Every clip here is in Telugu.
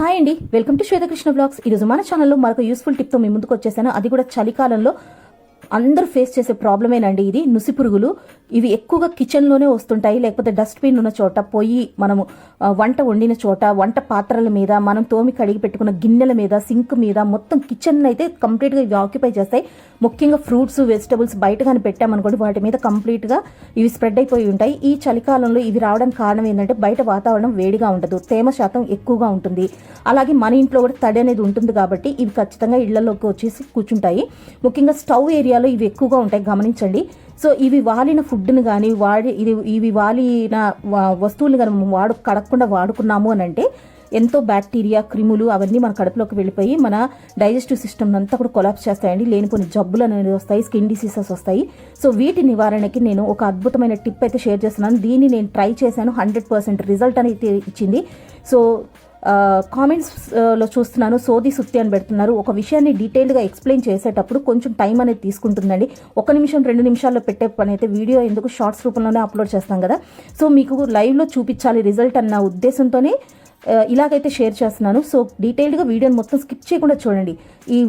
హాయ్ అండి. Welcome to Shwetakrishna blogs. ఈరోజు మన ఛానల్లో మరొక యూస్ఫుల్ టిప్తో మీ ముందుకు వచ్చేసాను. అది కూడా చలికాలంలో. అందరూ ఫేస్ చేసే ప్రాబ్లమేనండి ఇది. నుసి పురుగులు ఇవి ఎక్కువగా కిచెన్లోనే వస్తుంటాయి. లేకపోతే డస్ట్బిన్ ఉన్న చోట పొయ్యి మనము వంట వండిన చోట వంట పాత్రల మీద మనం తోమి కడిగి పెట్టుకున్న గిన్నెల మీద సింక్ మీద మొత్తం కిచెన్ అయితే కంప్లీట్గా ఇవి ఆక్యుపై చేస్తాయి. ముఖ్యంగా ఫ్రూట్స్ వెజిటబుల్స్ బయట కానీ పెట్టామనుకోండి వాటి మీద కంప్లీట్గా ఇవి స్ప్రెడ్ అయిపోయి ఉంటాయి. ఈ చలికాలంలో ఇవి రావడానికి కారణం ఏంటంటే బయట వాతావరణం వేడిగా ఉండదు. తేమ శాతం ఎక్కువగా ఉంటుంది. అలాగే మన ఇంట్లో కూడా తడి అనేది ఉంటుంది కాబట్టి ఇవి ఖచ్చితంగా ఇళ్ళలోకి వచ్చేసి కూర్చుంటాయి. ముఖ్యంగా స్టవ్ ఏరియాలో ఇవి ఎక్కువగా ఉంటాయి. గమనించండి. సో ఇవి వాలిన ఫుడ్ని కానీ వాడి ఇది ఇవి వాలిన వా- వస్తువులు కానీ మనం వాడు కడగకుండా వాడుకున్నాము అని అంటే ఎంతో బ్యాక్టీరియా క్రిములు అవన్నీ మన కడుపులోకి వెళ్ళిపోయి మన డైజెస్టివ్ సిస్టమ్ అంతా కూడా కొలాప్స్ చేస్తాయండి. లేనిపోని జబ్బులు అనేవి వస్తాయి. స్కిన్ డిసీజెస్ వస్తాయి. సో వీటి నివారణకి నేను ఒక అద్భుతమైన టిప్ అయితే షేర్ చేస్తున్నాను. దీన్ని నేను ట్రై చేశాను. హండ్రెడ్ పర్సెంట్ రిజల్ట్ అనేది ఇచ్చింది. సో కామెంట్స్లో చూస్తున్నాను సోది సుత్తి అని పెడుతున్నారు. ఒక విషయాన్ని డీటెయిల్గా ఎక్స్ప్లెయిన్ చేసేటప్పుడు కొంచెం టైం అనేది తీసుకుంటుందండి. ఒక నిమిషం రెండు నిమిషాల్లో పెట్టే పని అయితే వీడియో ఎందుకు షార్ట్స్ రూపంలోనే అప్లోడ్ చేస్తాం కదా. సో మీకు లైవ్లో చూపించాలి రిజల్ట్ అన్న ఉద్దేశంతోనే ఇలాగైతే షేర్ చేస్తున్నాను. సో డీటెయిల్డ్గా వీడియోని మొత్తం స్కిప్ చేయకుండా చూడండి. ఈ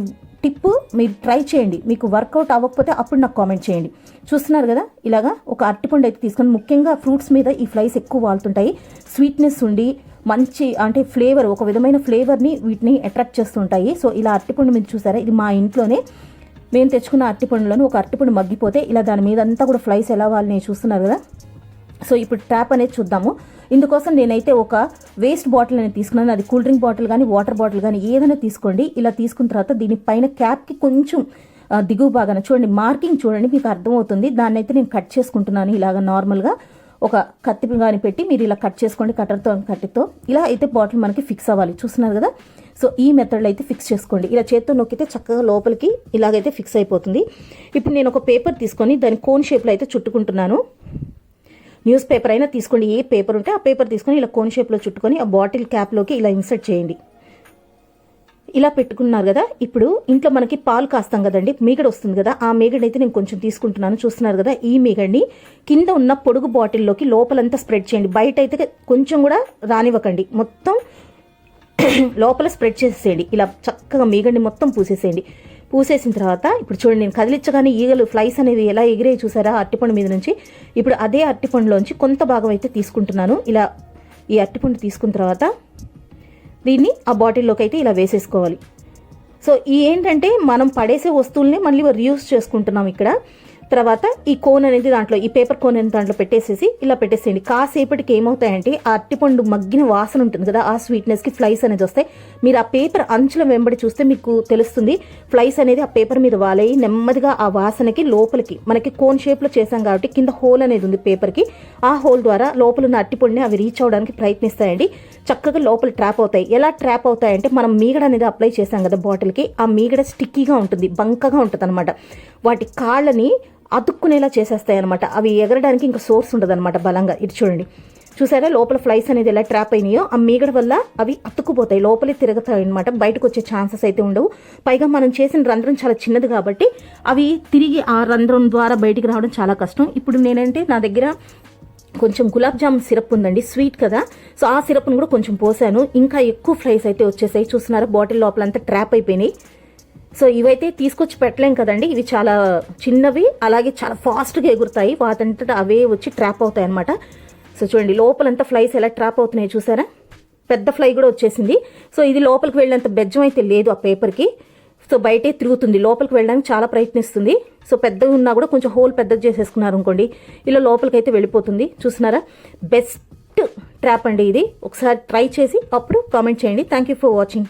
టిప్ మీరు ట్రై చేయండి. మీకు వర్కౌట్ అవ్వకపోతే అప్పుడు నాకు కామెంట్ చేయండి. చూస్తున్నారు కదా? ఇలాగా ఒక అరటిపండు అయితే తీసుకొని ముఖ్యంగా ఫ్రూట్స్ మీద ఈ ఫ్లైస్ ఎక్కువ వాళ్తుంటాయి. స్వీట్నెస్ ఉండి మంచి అంటే ఫ్లేవర్ ఒక విధమైన ఫ్లేవర్ని వీటిని అట్రాక్ట్ చేస్తుంటాయి. సో ఇలా అరటిపండు మీరు చూసారా? ఇది మా ఇంట్లోనే మేము తెచ్చుకున్న అరటిపండులను ఒక అరటిపండు మగ్గిపోతే ఇలా దాని మీద అంతా కూడా ఫ్లైస్ ఎలా వాళ్ళని చూస్తున్నారు కదా? సో ఇప్పుడు ట్యాప్ అనేది చూద్దాము. ఇందుకోసం నేనైతే ఒక వేస్ట్ బాటిల్ అనేది తీసుకున్నాను. అది కూల్ డ్రింక్ బాటిల్ కానీ వాటర్ బాటిల్ కానీ ఏదైనా తీసుకోండి. ఇలా తీసుకున్న తర్వాత దీని పైన క్యాప్కి కొంచెం దిగువ భాగాన చూడండి మార్కింగ్ చూడండి మీకు అర్థమవుతుంది. దాన్ని అయితే నేను కట్ చేసుకుంటున్నాను ఇలాగ నార్మల్గా. ఒక కత్తి కానీ పెట్టి మీరు ఇలా కట్ చేసుకోండి కట్టర్తో కట్టితో. ఇలా అయితే బాటిల్ మనకి ఫిక్స్ అవ్వాలి. చూస్తున్నారు కదా? సో ఈ మెథడ్లో అయితే ఫిక్స్ చేసుకోండి. ఇలా చేత్తో నొక్కితే చక్కగా లోపలికి ఇలాగైతే ఫిక్స్ అయిపోతుంది. ఇప్పుడు నేను ఒక పేపర్ తీసుకొని దాని కోన్ షేప్లో అయితే చుట్టుకుంటున్నాను. న్యూస్ పేపర్ అయినా తీసుకోండి. ఏ పేపర్ ఉంటే ఆ పేపర్ తీసుకొని ఇలా కోన్ షేప్లో చుట్టుకొని ఆ బాటిల్ క్యాప్లోకి ఇలా ఇన్సర్ట్ చేయండి. ఇలా పెట్టుకున్నారు కదా ఇప్పుడు ఇంట్లో మనకి పాలు కాస్తాం కదండి మీగడ వస్తుంది కదా ఆ మీగడ అయితే నేను కొంచెం తీసుకుంటున్నాను చూస్తున్నారు కదా ఈ మీగడిని కింద ఉన్న పొడుగు బాటిల్లోకి లోపలంతా స్ప్రెడ్ చేయండి. బయట అయితే కొంచెం కూడా రానివ్వకండి. మొత్తం లోపల స్ప్రెడ్ చేసేయండి ఇలా చక్కగా మీగడిని మొత్తం పూసేసేయండి. పూసేసిన తర్వాత ఇప్పుడు చూడండి నేను కదిలించగానే ఈగలు ఫ్లైస్ అనేవి ఎలా ఎగిరే చూసారా అరటిపండు మీద నుంచి. ఇప్పుడు అదే అరటిపండులోంచి కొంత భాగం అయితే తీసుకుంటున్నాను. ఇలా ఈ అరటిపండు తీసుకున్న తర్వాత దీన్ని ఆ బాటిల్లోకి అయితే ఇలా వేసేసుకోవాలి. సో ఈ ఏంటంటే మనం పడేసే వస్తువుల్ని మళ్ళీ రీయూస్ చేసుకుంటున్నాం ఇక్కడ. తర్వాత ఈ కోన్ అనేది దాంట్లో ఈ పేపర్ కోన్ అనేది దాంట్లో పెట్టేసేసి ఇలా పెట్టేసేయండి. కాసేపటికి ఏమవుతాయంటే ఆ అరటిపండు మగ్గిన వాసన ఉంటుంది కదా ఆ స్వీట్నెస్కి ఫ్లైస్ అనేది వస్తాయి. మీరు ఆ పేపర్ అంచుల వెంబడి చూస్తే మీకు తెలుస్తుంది ఫ్లైస్ అనేది ఆ పేపర్ మీద వాలయ్యి నెమ్మదిగా ఆ వాసనకి లోపలికి మనకి కోన్ షేప్లో చేసాం కాబట్టి కింద హోల్ అనేది ఉంది పేపర్కి. ఆ హోల్ ద్వారా లోపల ఉన్న అరటిపండుని అవి రీచ్ అవడానికి ప్రయత్నిస్తాయండి. చక్కగా లోపల ట్రాప్ అవుతాయి. ఎలా ట్రాప్ అవుతాయంటే మనం మీగడ అనేది అప్లై చేసాం కదా బాటిల్కి ఆ మీగడ స్టిక్కీగా ఉంటుంది బంకగా ఉంటుంది అనమాట వాటి కాళ్ళని అతుక్కునేలా చేసేస్తాయి అనమాట అవి ఎగరడానికి ఇంకా సోర్స్ ఉండదు అనమాట బలంగా. ఇటు చూడండి. చూసారా? లోపల ఫ్లైస్ అనేది ఎలా ట్రాప్ అయినాయో ఆ మీగడ వల్ల అవి అతుక్కుపోతాయి లోపలే తిరుగుతాయి అనమాట బయటకు వచ్చే ఛాన్సెస్ అయితే ఉండవు. పైగా మనం చేసిన రంధ్రం చాలా చిన్నది కాబట్టి అవి తిరిగి ఆ రంధ్రం ద్వారా బయటికి రావడం చాలా కష్టం. ఇప్పుడు నేనంటే నా దగ్గర కొంచెం గులాబ్ జామున్ సిరప్ ఉందండి స్వీట్ కదా. సో ఆ సిరప్ను కూడా కొంచెం పోసాను. ఇంకా ఎక్కువ ఫ్లైస్ అయితే వచ్చేసాయి. చూస్తున్నారా? బాటిల్ లోపలంతా ట్రాప్ అయిపోయినాయి. సో ఇవైతే తీసుకొచ్చి పెట్టలేం కదండి. ఇవి చాలా చిన్నవి అలాగే చాలా ఫాస్ట్గా ఎగురుతాయి. వాటంతట అవే వచ్చి ట్రాప్ అవుతాయి అనమాట సో చూడండి లోపలంతా ఫ్లైస్ ఎలా ట్రాప్ అవుతున్నాయి చూసారా? పెద్ద ఫ్లై కూడా వచ్చేసింది. సో ఇది లోపలికి వెళ్ళేంత బెజ్జం అయితే లేదు ఆ పేపర్కి. సో బయటే తిరుగుతుంది. లోపలికి వెళ్ళడానికి చాలా ప్రయత్నిస్తుంది. సో పెద్దగా ఉన్నా కూడా కొంచెం హోల్ పెద్దగా చేసేసుకున్నారు అనుకోండి ఇలా లోపలికి అయితే వెళ్ళిపోతుంది. చూసినారా బెస్ట్ ట్రాప్ అండి ఇది. ఒకసారి ట్రై చేసి అప్పుడు కామెంట్ చేయండి. Thank you for watching